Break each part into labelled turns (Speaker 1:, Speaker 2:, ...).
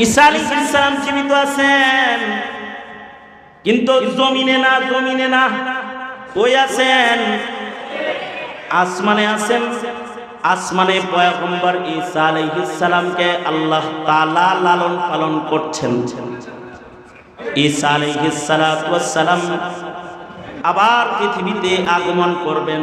Speaker 1: ঈসা আলাইহিস সালাম জীবিত আছেন, কিন্তু জমিনে না জমিনে না, কই আছেন? আসমানে আছেন। আসমানে পয়গম্বর ঈসা আলাইহিস সালামকে আল্লাহ তাআলা লালন পালন করছেন। ঈসা আলাইহিস সালাম আবার পৃথিবীতে আগমন করবেন।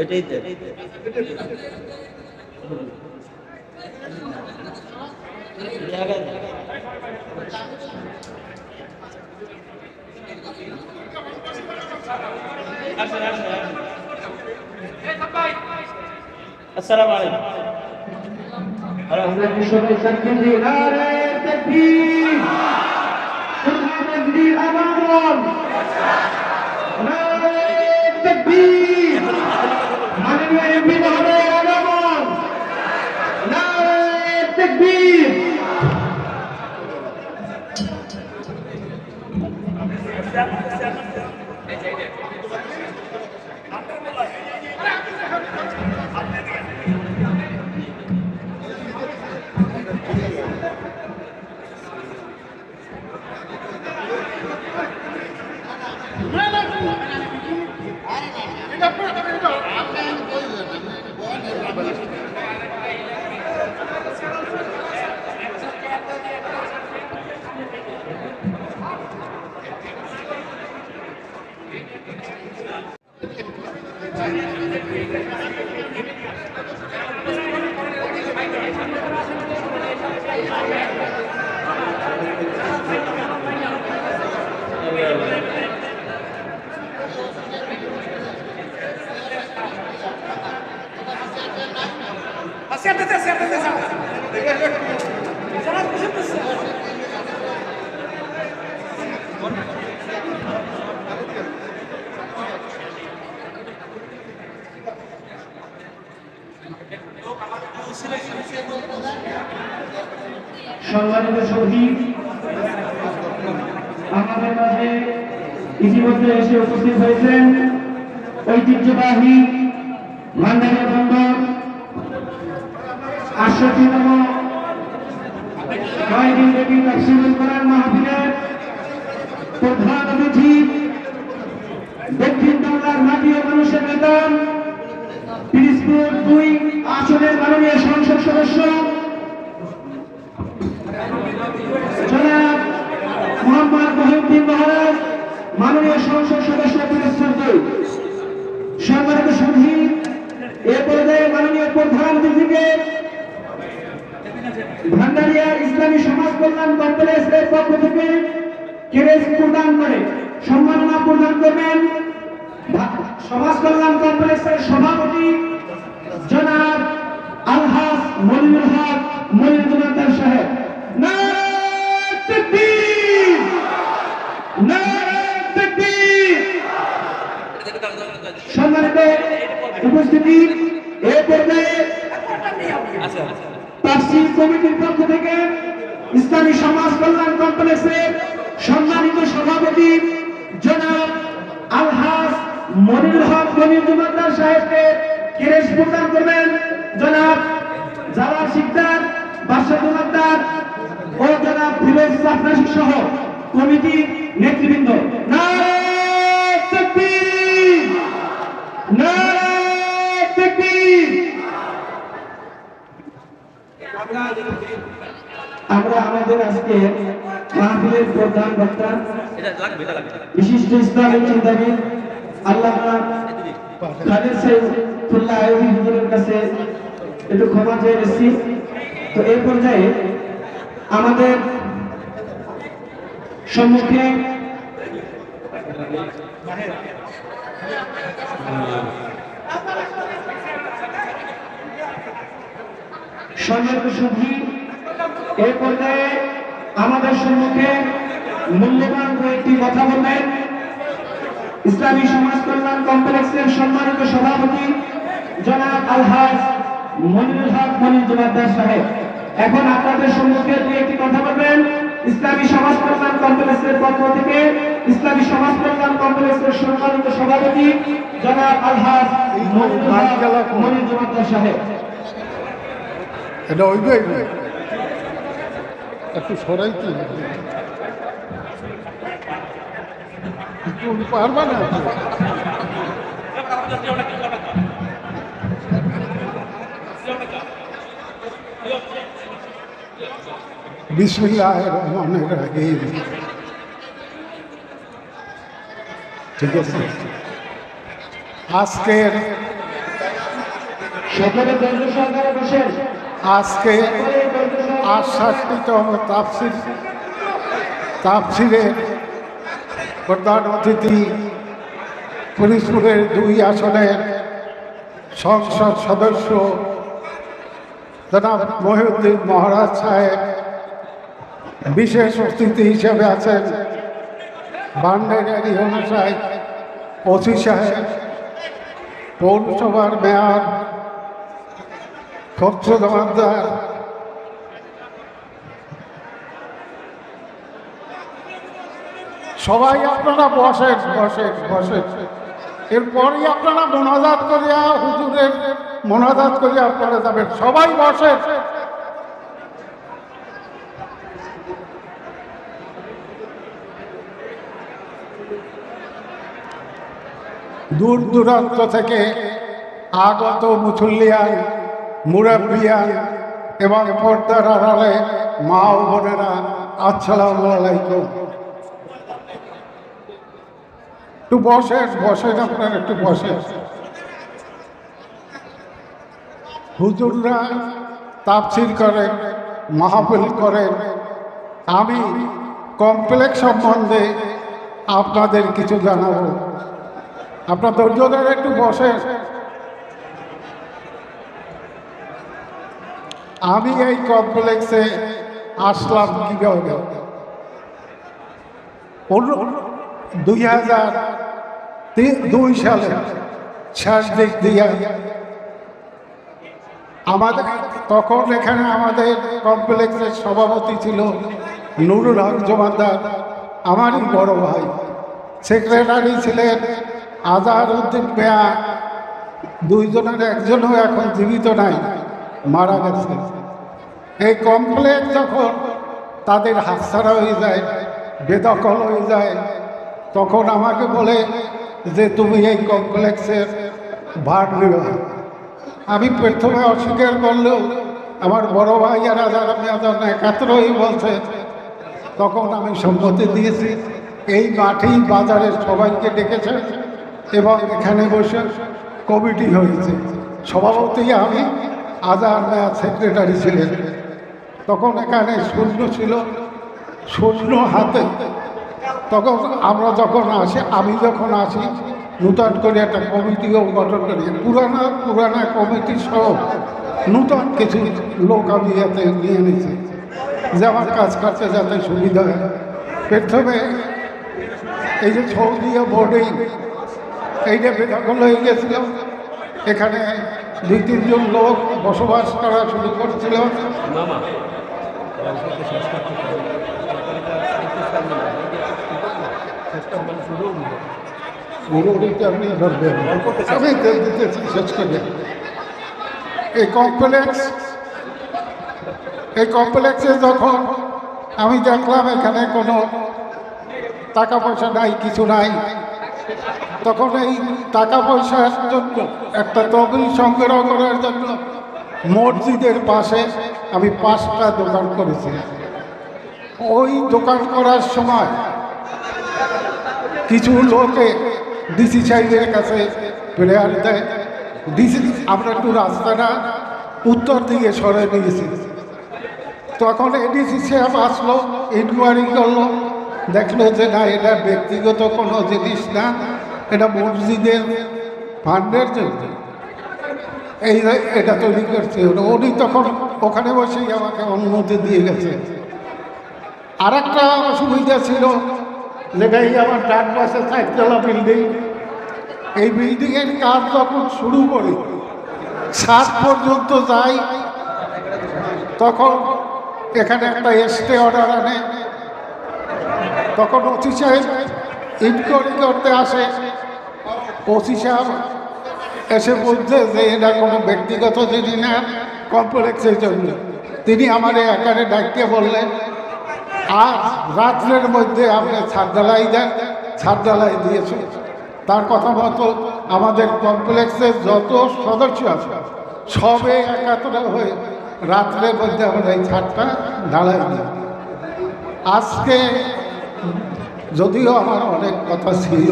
Speaker 1: এটাই তো আসসালামু আলাইকুম
Speaker 2: আমরা কি সবাই সাক্ষী দিই নারে তাকবীর সুবহান দিল আমাম নারে তাকবীর মাননীয় এমপি মহোদয় আগমন নারে তাকবীর সম্মানিত শহীদ আমাদের মাঝে ইতিমধ্যে এসে উপস্থিত হয়েছেন ঐতিহ্যবাহী ভান্ডারিয়া বন্দর আটষট্টিতম কয়েকদিন ব্যাপী তাফসিরুল কোরআন মাহফিলের প্রধান অতিথি মানুষের নেতা পিরিজপুর দুই আসনের মাননীয় সংসদ সদস্য। জনাব মোহাম্মদ মহিউদ্দিন মহারাজ, মাননীয় সংসদ সদস্য পিরিজপুর দুই। সম্মানিত সুধী এ মাননীয় প্রধান অতিথিকে ভান্ডারিয়া ইসলামী সমাজ কল্যাণ কমপ্লেক্সের পক্ষ থেকে ক্রেজ প্রদান করে, সম্মাননা প্রদান করবেন সমাজ কল্যাণ কমপ্লেক্সের সভাপতি জনাব আলহাস মনিরুল হক মনির সাহেব! নারায়ে সম্মানিত উপস্থিতি, এ পর্যায়ে কমিটির পক্ষ থেকে ইসলামী সমাজ কল্যাণ কমপ্লেক্সের সম্মানিত সভাপতি জনাব আলহাস মনিরুল হক মনির জুমাদ্দার সাহেবকে প্রদান করবেন। জনাব জালাল শিকদার, বাদশাহ জুমাদ্দার ও জনাব ফিরোজ সহ কমিটি নেতৃবৃন্দ। নারায়ে নারায়ে তাকবীর আমরা আমাদের আজকে মাহফিলের প্রধান বক্তা বিশিষ্ট ইসলামী চিন্তাবিদ আল্লাহ খালেদ সাইফুল্লাহ আইয়ুবী হুজুরের কাছে একটু ক্ষমা চেয়ে এসেছি তো এই পর্যায়ে আমাদের সম্মুখে মনির জমাদ্দার এখন আপনাদের সম্মুখে দু একটি কথা বলবেন। ইসলামী সমাজ কল্যাণ কমপ্লেক্সের পক্ষ থেকে ইসলামী সমাজ কল্যাণ কমপ্লেক্সের সম্মানিত সভাপতি, জনাব আলহাজ মনিজুমাদ্দার সাহেব।
Speaker 3: এটা ওইবে একটু সরাইতে পারবা না? বিসমিল্লাহ রহমানের রহিম। ঠিক আছে। আজকের
Speaker 2: সকলে ধৈর্য সহকারে বসেন
Speaker 3: আজকে আটষট্টিতম তাফসির। তাফসিরের প্রধান অতিথি ফরিদপুরের দুই আসনের সংসদ সদস্য জনাব মহিউদ্দিন মহারাজ সাহেব, বিশেষ অতিথি হিসেবে আছেন বান্ডারি হনু সাহেব ওসি সাহেব, পৌরসভার মেয়র জমাদার সবাই আপনারা বসেন বসেন বসেন। এরপরই আপনারা মোনাজাত করিয়া হুজুরের মোনাজাত করিয়া আপনারা যাবেন। সবাই বসেন। দূর দূরান্ত থেকে আগত মুসল্লিয়ান মুরাব্বিয়ান এবং পর্দার আড়ালে মা ও বোনেরা, আসসালামু আলাইকুম। একটু বসেন বসেন আপনার, একটু বসেন। হুজুররা তাফসির করেন মাহফিল করেন আমি কমপ্লেক্স সম্বন্ধে আপনাদের কিছু জানাব। আপনার ধৈর্য ধরে একটু বসেন। আমি এই কমপ্লেক্সে আসলাম কীভাবে? দুই হাজার দুই সালে শেষ দিক দিয়ে আমাদের তখন এখানে আমাদের কমপ্লেক্সের সভাপতি ছিল নুরুল হক জমাদার, আমারই বড় ভাই। সেক্রেটারি ছিলেন আজহার উদ্দিন পেয়া দুইজনের একজনও এখন জীবিত নাই। মারা গেছে। এই কমপ্লেক্স যখন তাদের হাতছাড়া হয়ে যায়, বেদখল হয়ে যায়, তখন আমাকে বলে যে, তুমি এই কমপ্লেক্সের ভাগ নেবে আমি প্রথমে অস্বীকার করলেও আমার বড় ভাই আর যারা মেয়াদার একাত্রই বলছে, তখন আমি সম্মতি দিয়েছি, এই মাঠেই বাজারের সবাইকে ডেকেছে এবং এখানে বসে কমিটি হয়েছে। সভাপতি আমি আজার মেয়াদ সেক্রেটারি ছিলেন। তখন এখানে শূন্য ছিল, শূন্য হাতে। তখন আমরা যখন আসি, আমি যখন আসি, নূতন করে একটা কমিটিও গঠন করি। পুরানা পুরানা কমিটি সহ নূতন কিছু লোক আমি এতে নিয়ে নিয়েছি। যে আমার কাজ করতে যাতে সুবিধা হয়। প্রথমে এই যে সৌদিয়া বোর্ডিং এইটা বেদখল হয়ে গেছিল, এখানে দুই তিনজন লোক বসবাস করা শুরু করছিল। পুরোটা আপনি ধরবেন আমি দিতেছি শেষ করে। এই কমপ্লেক্স এই কমপ্লেক্সে যখন আমি দেখলাম এখানে কোনো টাকা পয়সা নাই কিছু নাই তখন এই টাকা পয়সার জন্য, একটা তহবিল সংগ্রহ করার জন্য মসজিদের পাশে আমি পাঁচটা দোকান করেছি। ওই দোকান করার সময় কিছু লোকে ডিসি সাহেবের কাছে প্রেয়ার দেয়। ডিসি, আমরা একটু রাস্তাটা উত্তর দিকে সরে নিয়েছি। তখন এডিসি সাহেব আসলো ইনকোয়ারি করল, দেখল যে না, এটা ব্যক্তিগত কোনো জিনিস না। এটা মসজিদের ফান্ডের জন্য এই এটা তৈরি করছে উনি তখন ওখানে বসেই আমাকে অনুমতি দিয়ে গেছে। আর একটা অসুবিধা ছিল যেটা এই আমার ডান পাশে চারতলা বিল্ডিং, এই বিল্ডিংয়ের কাজ যখন শুরু করি, সাত পর্যন্ত যাই, তখন এখানে একটা এসটে অর্ডার আনে, তখন ওসি সাহেব ইনকোয়ারি করতে আসে ওসি সাহেব এসে বলছে যে এটা কোনো ব্যক্তিগত জিনিস না কমপ্লেক্সের জন্য। তিনি আমার এখানে ডাকতে বললেন আর রাত্রের মধ্যে আপনি ছাদ ঢালাই দেন ছাদ ঢালাই দিয়েছে তার কথা মতো আমাদের কমপ্লেক্সের যত সদস্য আছে, সবে একাত্র হয়ে রাত্রের মধ্যে আমরা এই ছাদটা ঢালাই দিই আজকে যদিও আমার অনেক কথা ছিল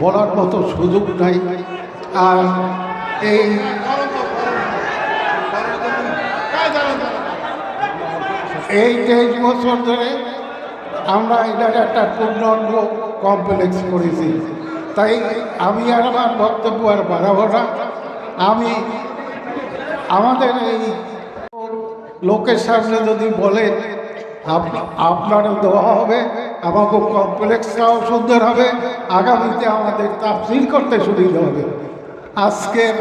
Speaker 3: বলার মতো সুযোগ নাই। আর এই এই তেইশ বছর ধরে আমরা এটার একটা পূর্ণাঙ্গ কমপ্লেক্স করেছি। তাই আমি আর আমার বক্তব্য আর বাড়াবো না। আমি আমাদের এই লোকের সামনে যদি বলেন, আপ- আপনারও দেওয়া হবে। আমাকে কমপ্লেক্সটাও সুন্দর হবে। আগামীতে আমাদের তাফসিল করতে সুবিধা হবে। আজকের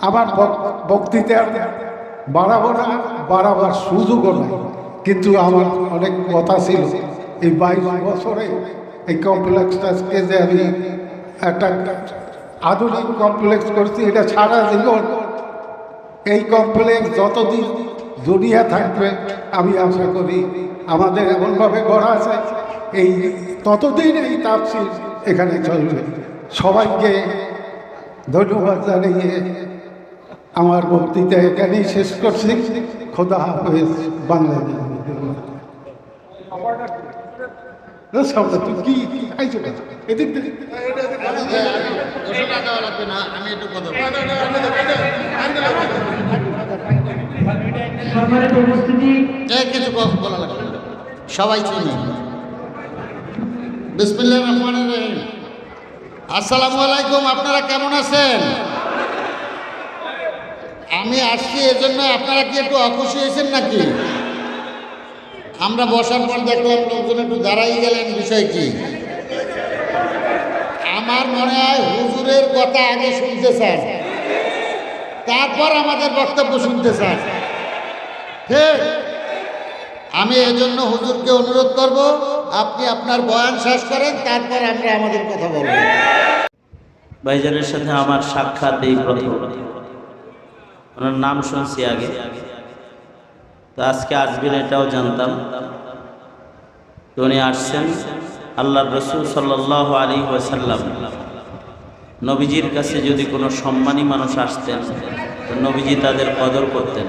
Speaker 3: আমার বক- বক্তৃতার বাড়াবো না বাড়াবার সুযোগও নাই। কিন্তু আমার অনেক কথা ছিল। এই বাইশ বছরে এই কমপ্লেক্সটাকে যে আমি একটা আধুনিক কমপ্লেক্স করছি, এটা সারা জীবন এই কমপ্লেক্স যতদিন দুনিয়া থাকবে, আমি আশা করি আমাদের এমনভাবে গড়া আছে। এই ততদিন এই তাপসিল এখানে চলবে। সবাইকে ধন্যবাদ জানিয়ে আমার বক্তৃতা এখানেই শেষ করছি। খোদা হাফেজ বাংলাদেশ। কি খাইছো এদিক।
Speaker 2: সম্মানিত উপস্থিতি।
Speaker 4: কিছু বলা লাগবে। সবাই চিনি বিসমিল্লাহ রহমান রহিম। আসসালামু আলাইকুম, আপনারা কেমন আছেন? আমি আসছি এজন্য আপনারা কি একটু অখুশি হয়েছেন নাকি? আমরা বসার পর দেখলাম লোকজন একটু দাঁড়াই গেলেন, বিষয় কি? আমার মনে হয় হুজুরের কথা আগে শুনতে চান। তারপর আমাদের বক্তব্য শুনতে চান। ঠিক। আমি এজন্য হুজুরকে অনুরোধ করব, আপনি আপনার বয়ান শেষ করেন, তারপর আমরা আমাদের কথা বলব।
Speaker 1: ভাইজানের সাথে আমার সাক্ষাৎ এই প্রথম। ওনার নাম শুনছি আগে। তো আজকে আসবেন এটাও জানতাম। তো উনি আসছেন আল্লাহ রসুল সাল্লাহ আলী ওয়াসাল্লাম। নবীজির কাছে যদি কোনো সম্মানী মানুষ আসতেন, তো নবীজি তাদের কদর করতেন।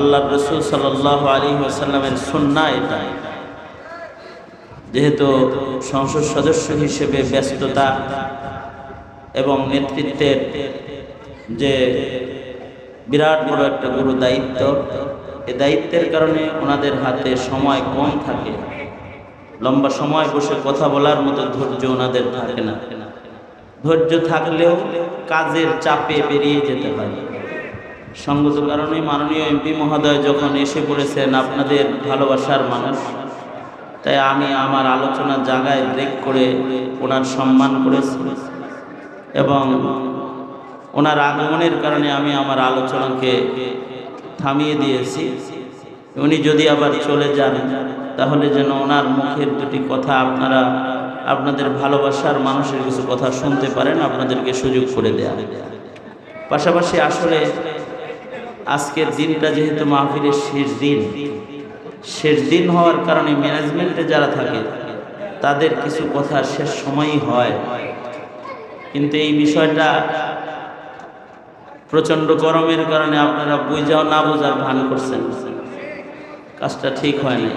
Speaker 1: আল্লাহ রসুল সাল্লাহ আলী ওয়াসাল্লামের সন্না এটা। যেহেতু সংসদ সদস্য হিসেবে ব্যস্ততা এবং নেতৃত্বের যে বিরাট বড় একটা গুরু দায়িত্ব, এ দায়িত্বের কারণে ওনাদের হাতে সময় কম থাকে। লম্বা সময় বসে কথা বলার মতো ধৈর্য ওনাদের থাকে না। ধৈর্য থাকলেও কাজের চাপে বেরিয়ে যেতে হয়। সঙ্গত কারণে মাননীয় এমপি মহোদয় যখন এসে পড়েছেন আপনাদের ভালোবাসার মানুষ, তাই আমি আমার আলোচনার জায়গায় ব্রেক করে ওনার সম্মান করেছি এবং ওনার আগমনের কারণে আমি আমার আলোচনাকে থামিয়ে দিয়েছি। উনি যদি আবার চলে যান, তাহলে যেন ওনার মুখের দুটি কথা আপনারা আপনাদের ভালোবাসার মানুষের কিছু কথা শুনতে পারেন, আপনাদেরকে সুযোগ করে দেয়া। পাশাপাশি আসলে আজকের দিনটা যেহেতু মাহফিলের শেষ দিন শেষ দিন হওয়ার কারণে ম্যানেজমেন্টে যারা থাকে, তাদের কিছু কথা শেষ সময়ই হয়। কিন্তু এই বিষয়টা প্রচণ্ড গরমের কারণে আপনারা বুঝাও না বোঝার ভান করছেন। কাজটা ঠিক হয়নি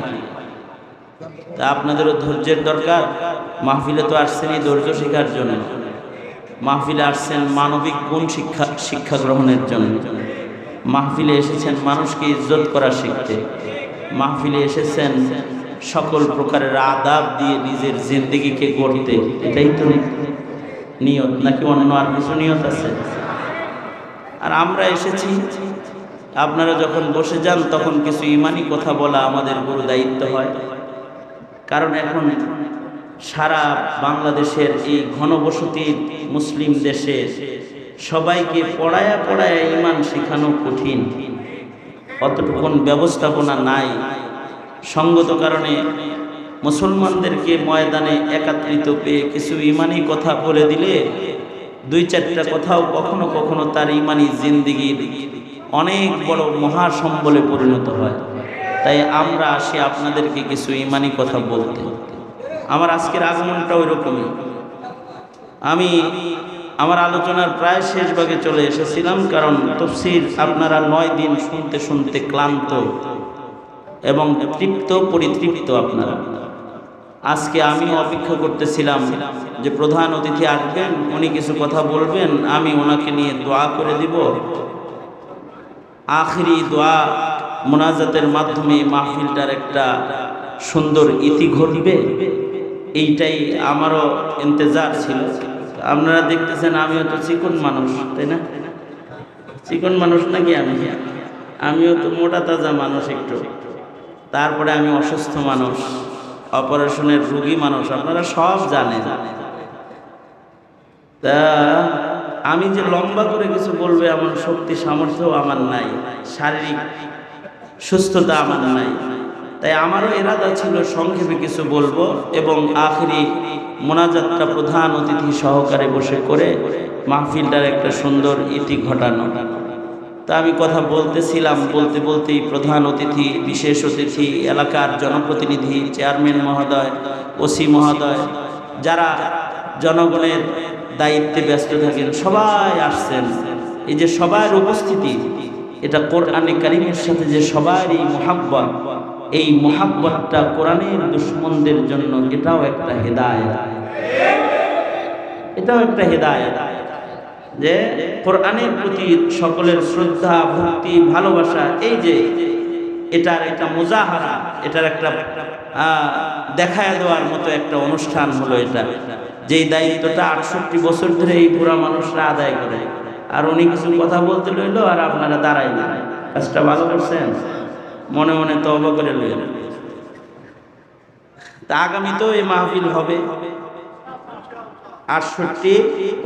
Speaker 1: তা আপনাদেরও ধৈর্যের দরকার। মাহফিলে তো আসছেনই ধৈর্য শেখার জন্য। মাহফিলে আসছেন মানবিক গুণ শিক্ষা শিক্ষা গ্রহণের জন্য। মাহফিলে এসেছেন মানুষকে ইজ্জত করা শিখতে। মাহফিলে এসেছেন সকল প্রকারের আদাব দিয়ে নিজের জিন্দিগিকে গড়তে। এটাই তো নিয়ত, নাকি অন্য আর কিছু নিয়ত আছে? আর আমরা এসেছি, আপনারা যখন বসে যান, তখন কিছু ইমানি কথা বলা আমাদের গুরু দায়িত্ব হয়। কারণ এখন সারা বাংলাদেশের এই ঘনবসতি মুসলিম দেশে সবাইকে পড়ায়া পড়ায়া ইমান শেখানো কঠিন। অতটুকুন ব্যবস্থাপনা নাই। সঙ্গত কারণে মুসলমানদেরকে ময়দানে একাত্রিত পেয়ে কিছু ইমানি কথা বলে দিলে দুই চারটা কথাও কখনো কখনো তার ইমানি জিন্দিগির অনেক বড় মহাসম্বলে পরিণত হয়। তাই আমরা আসি আপনাদেরকে কিছু ইমানি কথা বলতে। আমার আজকের আগমনটা ওই রকমই আমি আমার আলোচনার প্রায় শেষ ভাগে চলে এসেছিলাম, কারণ তফসির আপনারা নয় দিন শুনতে শুনতে ক্লান্ত এবং তৃপ্ত, পরিতৃপ্ত আপনারা। আজকে আমি অপেক্ষা করতেছিলাম যে প্রধান অতিথি আসবেন, উনি কিছু কথা বলবেন, আমি ওনাকে নিয়ে দোয়া করে দিব। আখরি দোয়া মোনাজাতের মাধ্যমে মাহফিলটার একটা সুন্দর ইতি ঘটবে, এইটাই আমারও ইন্তজার ছিল। আপনারা দেখতেছেন আমিও তো চিকন মানুষ, তাই না? চিকন মানুষ নাকি আমি? আমিও তো মোটা তাজা মানুষ একটু। তারপরে আমি অসুস্থ মানুষ, অপারেশনের রুগী মানুষ, আপনারা সব জানেন। তা আমি যে লম্বা করে কিছু বলবে, এমন শক্তি সামর্থ্য আমার নাই, শারীরিক সুস্থতা আমার নাই। তাই আমারও এরাদা ছিল সংক্ষেপে কিছু বলব এবং আখরি মোনাজাতটা প্রধান অতিথি সহকারে বসে করে মাহফিলটার একটা সুন্দর ইতি ঘটানো। তা আমি কথা বলতেছিলাম, বলতে বলতেই প্রধান অতিথি, বিশেষ অতিথি, এলাকার জনপ্রতিনিধি, চেয়ারম্যান মহোদয়, ওসি মহোদয়, যারা জনগণের দায়িত্বে ব্যস্ত থাকেন, সবাই আসছেন। এই যে সবার উপস্থিতি, এটা কোরআনে কারিমের সাথে যে সবারই মোহাব্বত এই মোহাব্বতটা কোরআনের দুশ্মনদের জন্য এটাও একটা হেদায়ত। এটাও একটা হেদায়ত যে কোরআনের প্রতি সকলের শ্রদ্ধা, ভক্তি, ভালোবাসা, এই যে এটার একটা মোজাহারা, এটার একটা দেখায় দেওয়ার মতো একটা অনুষ্ঠান হলো এটা। যেই দায়িত্বটা আটষট্টি বছর ধরে এই পুরা মানুষরা আদায় করে। আর উনি কিছু কথা বলতে লইলো আর আপনারা দাঁড়াইলেন। কাজটা ভালো করছেন? মনে মনে তবা করে লইলেন তা আগামীতেও এই মাহফিল হবে। আটষট্টি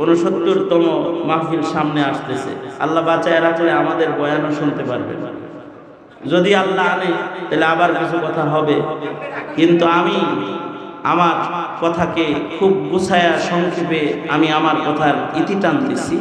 Speaker 1: উনসত্তরতম মাহফিল সামনে আসতেছে। আল্লাহ বাঁচায় রাখলে আমাদের বয়ানও শুনতে পারবে যদি আল্লাহ আনে, তাহলে আবার কিছু কথা হবে। কিন্তু আমি আমার কথাকে খুব গুছায়া সংক্ষেপে আমি আমার কথার ইতি টানতেছি।